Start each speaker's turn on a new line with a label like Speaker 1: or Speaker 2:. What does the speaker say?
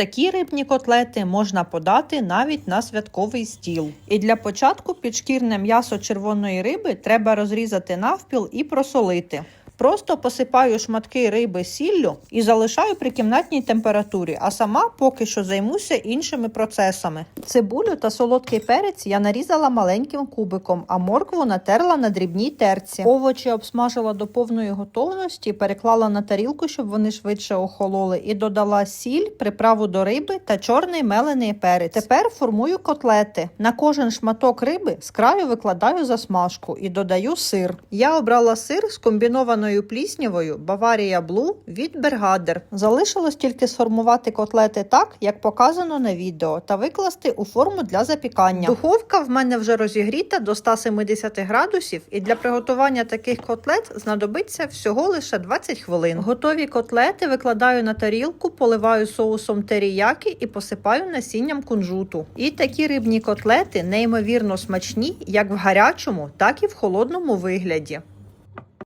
Speaker 1: такі рибні котлети можна подати навіть на святковий стіл. І для початку підшкірне м'ясо червоної риби треба розрізати навпіл і просолити. Просто посипаю шматки риби сіллю і залишаю при кімнатній температурі, а сама поки що займуся іншими процесами. Цибулю та солодкий перець я нарізала маленьким кубиком, а моркву натерла на дрібній терці. Овочі обсмажила до повної готовності, переклала на тарілку, щоб вони швидше охололи, і додала сіль, приправу до риби та чорний мелений перець. Тепер формую котлети. На кожен шматок риби з краю викладаю засмажку і додаю сир. Я обрала сир з комбінованою пліснявою Баварія Блу від Бергадер. Залишилось тільки сформувати котлети так, як показано на відео, та викласти у форму для запікання. Духовка в мене вже розігріта до 170 градусів, і для приготування таких котлет знадобиться всього лише 20 хвилин. Готові котлети викладаю на тарілку, поливаю соусом теріякі і посипаю насінням кунжуту. І такі рибні котлети неймовірно смачні як в гарячому, так і в холодному вигляді.